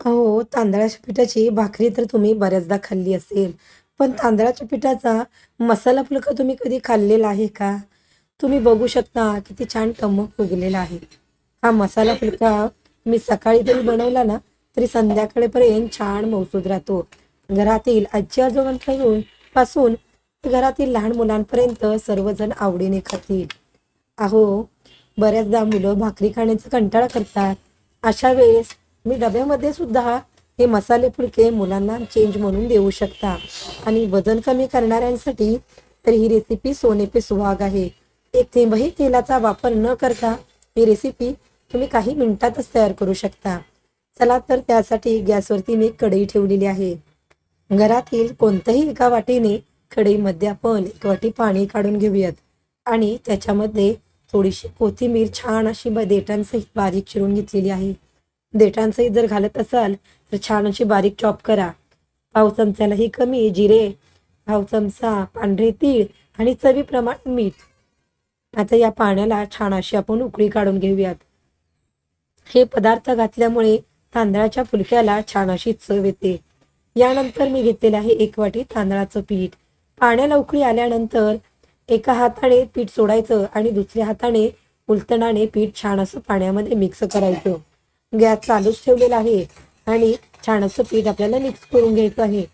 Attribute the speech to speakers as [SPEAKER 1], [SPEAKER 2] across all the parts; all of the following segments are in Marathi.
[SPEAKER 1] अहो, तांदळाच्या पिठाची भाकरी तर तुम्ही बऱ्याचदा खाल्ली असेल. पण तांदळाच्या पिठाचा मसाला फुलका तुम्ही कधी खाल्लेला आहे का? तुम्ही बघू शकता किती छान टमक उगलेला आहे. हा मसाला फुलका मी सकाळी जरी बनवला ना, तरी संध्याकाळपर्यंत छान मौसूद राहतो. घरातील आजी-आजोबांपासून पासून घरातील लहान मुलांपर्यंत सर्वजण आवडीने खातील. अहो, बऱ्याचदा मुलं भाकरी खाण्याचा कंटाळा करतात. अशा वेळेस मी डब्यामध्ये सुद्धा हे मसाले फुलके मुलांना चेंज म्हणून देऊ शकता. आणि वजन कमी करणाऱ्यांसाठी तर ही रेसिपी सोने पे सुहाग आहे. एक थेंबही तेलाचा वापर न करता ही रेसिपी तुम्ही काही मिनिटातच तयार करू शकता. चला तर त्यासाठी गॅसवरती मी कढई ठेवलेली आहे. घरातील कोणत्याही एका वाटीने कढईमध्ये आपण एक वाटी पाणी काढून घेऊयात आणि त्याच्यामध्ये थोडीशी कोथिंबीर छान अशी ब देठांसहित बारीक चिरून घेतलेली आहे. देठांचंही जर घालत असाल तर छान अशी बारीक चॉप करा. पाव चमच्यालाही कमी जिरे, पाव चमचा पांढरे तीळ आणि चवीप्रमाणे मीठ. आता या पाण्याला छान अशी आपण उकळी काढून घेऊयात. हे पदार्थ घातल्यामुळे तांदळाच्या फुलक्याला छान अशी चव येते. यानंतर मी घेतलेलं आहे एक वाटी तांदळाचं पीठ. पाण्याला उकळी आल्यानंतर एका हाताने पीठ सोडायचं आणि दुसऱ्या हाताने उलटण्याने पीठ छान असं पाण्यामध्ये मिक्स करायचं. गॅस चालूच ठेवलेला आहे आणि छान असं पीठ आपल्याला मिक्स करून घ्यायचं आहे.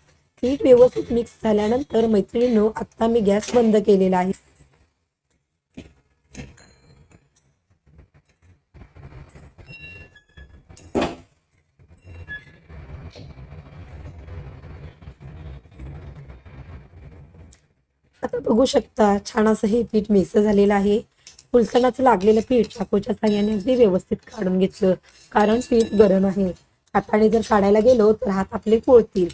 [SPEAKER 1] पीठ व्यवस्थित मिक्स झाल्यानंतर मैत्रिणींनो आत्ता मी गॅस बंद केलेला आहे. आता बघू शकता छान असं हे पीठ मिक्स झालेलं आहे. फुलसणाचं लागलेलं पीठ चाकूच्या सहाय्याने अगदी व्यवस्थित काढून घेतलं. कारण पीठ गरम आहे. हाताने जर काढायला गेलो तर हात आपले पोळतील.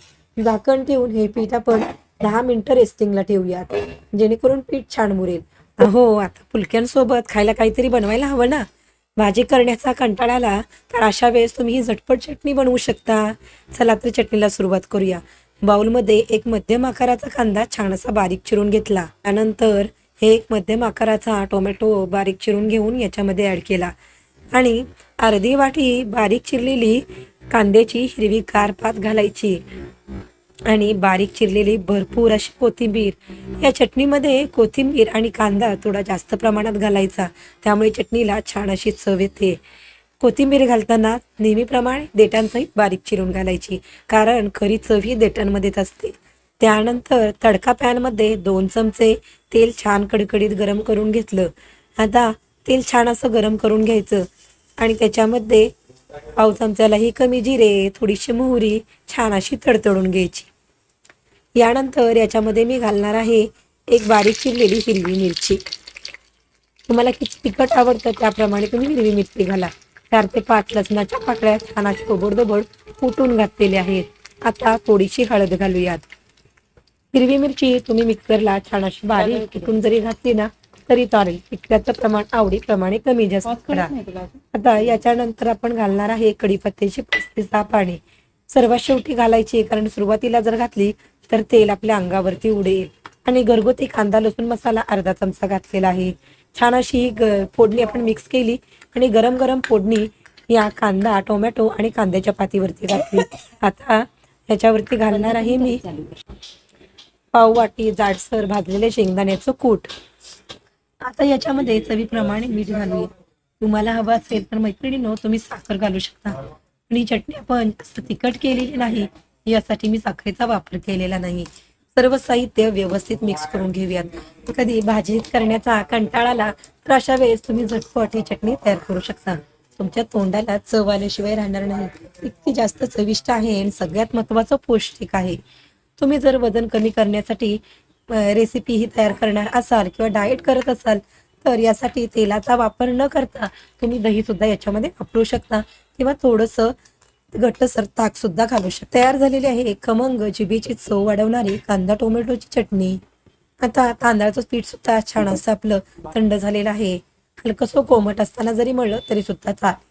[SPEAKER 1] झाकण ठेवून हे पीठ आपण दहा मिनिटं रेस्टिंगला ठेवूयात. जेणेकरून पीठ छान मुरेल. अहो, आता फुलक्यांसोबत खायला काहीतरी बनवायला हवं ना. भाजी करण्याचा कंटाळा आला तर अशा वेळेस तुम्ही ही झटपट चटणी बनवू शकता. चला तर चटणीला सुरुवात करूया. बाउलमध्ये एक मध्यम आकाराचा कांदा छान असा बारीक चिरून घेतला. त्यानंतर हे एक मध्यम आकाराचा टोमॅटो बारीक चिरून घेऊन याच्यामध्ये ॲड केला आणि अर्धी वाटी बारीक चिरलेली कांद्याची हिरवी पात घालायची आणि बारीक चिरलेली भरपूर अशी कोथिंबीर. या चटणीमध्ये कोथिंबीर आणि कांदा थोडा जास्त प्रमाणात घालायचा. त्यामुळे चटणीला छान अशी चव येते. कोथिंबीर घालताना नेहमीप्रमाणे देठांसहित बारीक चिरून घालायची. कारण खरी चव ही देटांमध्येच असते. त्यानंतर तडका पॅनमध्ये दोन चमचे तेल छान कडकडीत गरम करून घेतलं. आता तेल छान असं गरम करून घ्यायचं आणि त्याच्यामध्ये पाव चमच्यालाही कमी जिरे, थोडीशी मोहरी छान अशी तडतडून घ्यायची. यानंतर याच्यामध्ये मी घालणार आहे एक बारीक चिरलेली हिरवी मिरची. तुम्हाला किती तिखट आवडतं त्याप्रमाणे तुम्ही हिरवी मिरची घाला. चार ते पाच लसणाच्या पाकळ्या छान अशा ओबडधोबड कुटून घातलेल्या आहेत. आता थोडीशी हळद घालूयात. हिरवी मिरची तुम्ही मिक्सरला छान अशी बारीक कुटून जरी घातली ना तरी चालेल. तिखटाचं प्रमाण आवडीप्रमाणे कमी जास्त करा. आता याच्यानंतर आपण घालणार आहे कढीपत्त्याची 5 ते 6 पाने. सर्वात शेवटी घालायची कारण सुरुवातीला जर घातली तर तेल आपल्या अंगावरती उडेल आणि घरगुती कांदा लसूण मसाला अर्धा चमचा घातलेला आहे. छान अशी फोडणी आपण मिक्स केली आणि गरम गरम फोडणी या कांदा, टोमॅटो आणि कांद्याच्या पातीवरती घातली. आता याच्यावरती घालणार आहे मी पाव वाटी जाडसर भाजलेले शेंगदाण्याचं कूट. आता याच्यामध्ये चवीप्रमाणे मीठ घालूया. तुम्हाला हवं असेल तर मैत्रिणींनो तुम्ही साखर घालू शकता. पण ही चटणी आपण तिखट केलेली नाही यासाठी मी साखरेचा वापर केलेला नाही. सर्व साहित्य व्यवस्थित मिक्स करून घेऊयात. कधी भाजी करण्याचा कंटाळा आला तर अशा वेळेस तुम्ही झटपट ही चटणी तयार करू शकता. तुमच्या तोंडाला चव आल्याशिवाय राहणार नाही. इतकी जास्त चविष्ट आहे आणि सगळ्यात महत्त्वाचं पौष्टिक आहे. तुम्ही जर वजन कमी करण्यासाठी रेसिपी ही तयार करणार असाल किंवा डाएट करत असाल तर यासाठी तेलाचा वापर न करता तुम्ही दही सुद्धा याच्यामध्ये वापरू शकता किंवा थोडंसं घट्टसर ताक सुद्धा घालू शकता. तयार झालेली आहे खमंग जिभेची चव वाढवणारी कांदा टोमॅटोची चटणी. आता तांदळाचं पीठ सुद्धा छान असं आपलं थंड झालेलं आहे. हलकसं कोमट असताना जरी मळलं तरी सुद्धा चालेल.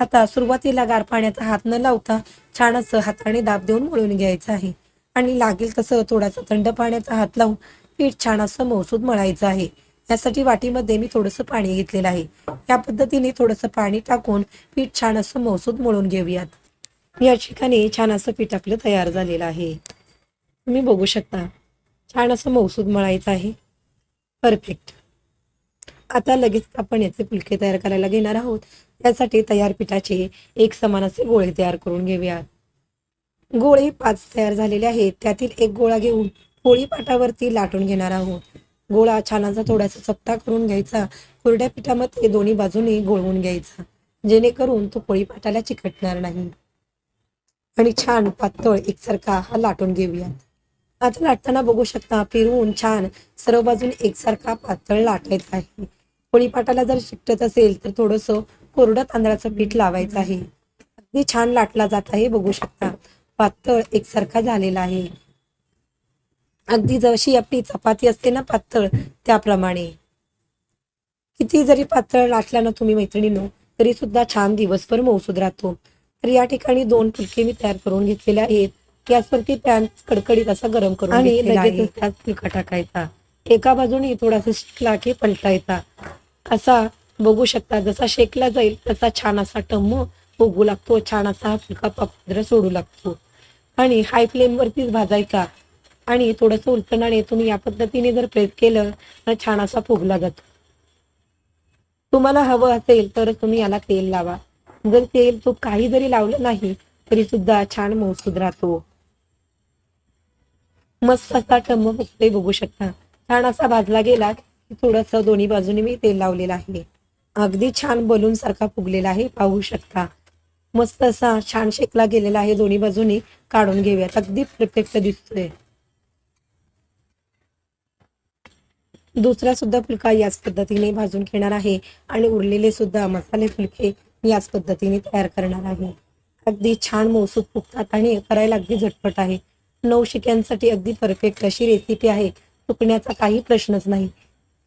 [SPEAKER 1] आता सुरुवातीला गार पाण्याचा हात न लावता छान असं हाताने दाब देऊन मळून घ्यायचं आहे आणि लागेल तसं थोडासा थंड पाण्याचा हात लावून पीठ छान असं मौसूद मळायचं आहे. यासाठी वाटीमध्ये मी थोडंसं पाणी घेतलेलं आहे. या पद्धतीने थोडंसं पाणी टाकून पीठ छान असं मऊसूद मळून घेऊयात. या ठिकाणी छान असं पीठ आपलं तयार झालेलं आहे तुम्ही बघू शकता छान असं मौसूद मळायचं आहे परफेक्ट आता लगेच आपण याचे फुलके तयार करायला घेणार आहोत त्यासाठी तयार पिठाचे एक समान असे गोळे तयार करून घेऊयात गोळे पाच तयार झालेले आहेत. त्यातील एक गोळा घेऊन पोळी पाटावरती लाटून घेणार आहोत. गोळा छानाचा थोडासा चपटा करून घ्यायचा. कोरड्या पिठामध्ये दोन्ही बाजूने गोळवून घ्यायचा. जेणेकरून तो पोळी पाटाला चिकटणार नाही. आणि छान पातळ एकसारखा हा लाटून घेऊयात. आता लाटताना बघू शकता फिरवून छान सर्व बाजूने एकसारखा पातळ लाटायचा आहे. पोळीपाटाला जर चिकटत असेल तर थोडंसं कोरडं तांदळाचं पीठ लावायचं आहे. अगदी छान लाटला जात आहे बघू शकता. पातळ एकसारखा झालेला आहे. अगदी जशी आपली चपाती असते ना पातळ त्याप्रमाणे. किती जरी पातळ लाटला ना तुम्ही मैत्रिणीनो तरी सुद्धा छान दिवसभर मौसूद राहतो. तर या ठिकाणी दोन फुलके मी तयार करून घेतलेले आहेत. गॅसवरती पॅन कडकडीत असा गरम करून
[SPEAKER 2] आणि
[SPEAKER 1] त्यात फुलका टाकायचा. एका बाजूने थोडासा शेकला की पलटायचा. असा बघू शकता जसा शेकला जाईल तसा छान असा टम्म उगू लागतो. छान असा हा फुलका पापद्र सोडू लागतो. आणि हाय फ्लेमवरतीच भाजायचा. आणि थोडंसं उलटणाने तुम्ही या पद्धतीने जर प्रेस केलं तर छान असा फुगला जातो. तुम्हाला हवं असेल तर तुम्ही याला तेल लावा. जर तेल तूप काही जरी लावलं नाही तरी सुद्धा छान मौसूद राहतो. मस्त असा टम्म फुगते बघू शकता. छान असा भाजला गेला की थोडस दोन्ही बाजूने मी तेल लावलेलं आहे. अगदी छान बलून सारखा फुगलेला आहे पाहू शकता. मस्त असा छान शेकला गेलेला आहे दोन्ही बाजूनी. काढून घेऊयात. अगदी परफेक्ट दिसतोय. दुसरा सुद्धा फुलका याच पद्धतीने भाजून घेणार आहे. आणि उरलेले सुद्धा मसाले फुलके याच पद्धतीने तयार करणार आहे. अगदी छान मौसूद फुगतात आणि करायला अगदी झटपट आहे. नऊ शिक्यांसाठी अगदी परफेक्ट अशी रेसिपी आहे. चुकण्याचा काही प्रश्नच नाही.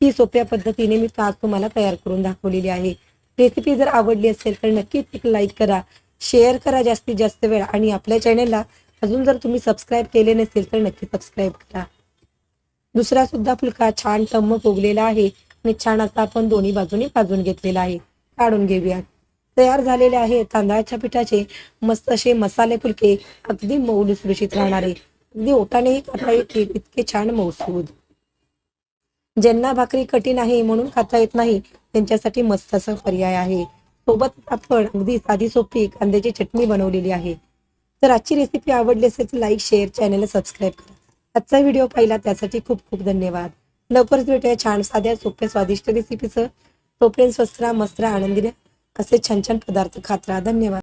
[SPEAKER 1] ही सोप्या पद्धतीने मी आज तुम्हाला तयार करून दाखवलेली आहे. रेसिपी जर आवडली असेल तर नक्कीच एक लाईक करा. शेअर करा जास्तीत जास्त वेळ. आणि आपल्या चॅनेलला अजून जर तुम्ही सबस्क्राईब केले नसेल तर नक्की सबस्क्राईब करा. दुसरा सुद्धा फुलका छान टम्म फुगलेला आहे. आणि छान असा आपण दोन्ही बाजूने भाजून घेतलेला आहे. काढून घेऊयात तयार झालेले आहे तांदळाच्या पिठाचे. मस्त असे मसाले फुलके अगदी मऊ लुसलुशीत राहणारे. अगदी ओटानेही खाता येतील इतके छान मौसूद ज्यांना भाकरी कठीण आहे म्हणून खाता येत नाही त्यांच्यासाठी मस्त असा पर्याय आहे. सोबत आपण अगदी साधी सोपी कांद्याची चटणी बनवलेली आहे. तर आजची रेसिपी आवडली असेल तर लाईक शेअर चॅनलला सबस्क्राईब करा. आजचा व्हिडिओ पाहिला त्यासाठी खूप खूप धन्यवाद. लवकरच भेटूया छान साध्या सोप्या स्वादिष्ट रेसिपीचं तोपर्यंत स्वस्त राहा मस्त राहा आनंदी असे छान छान पदार्थ खात राहा. धन्यवाद.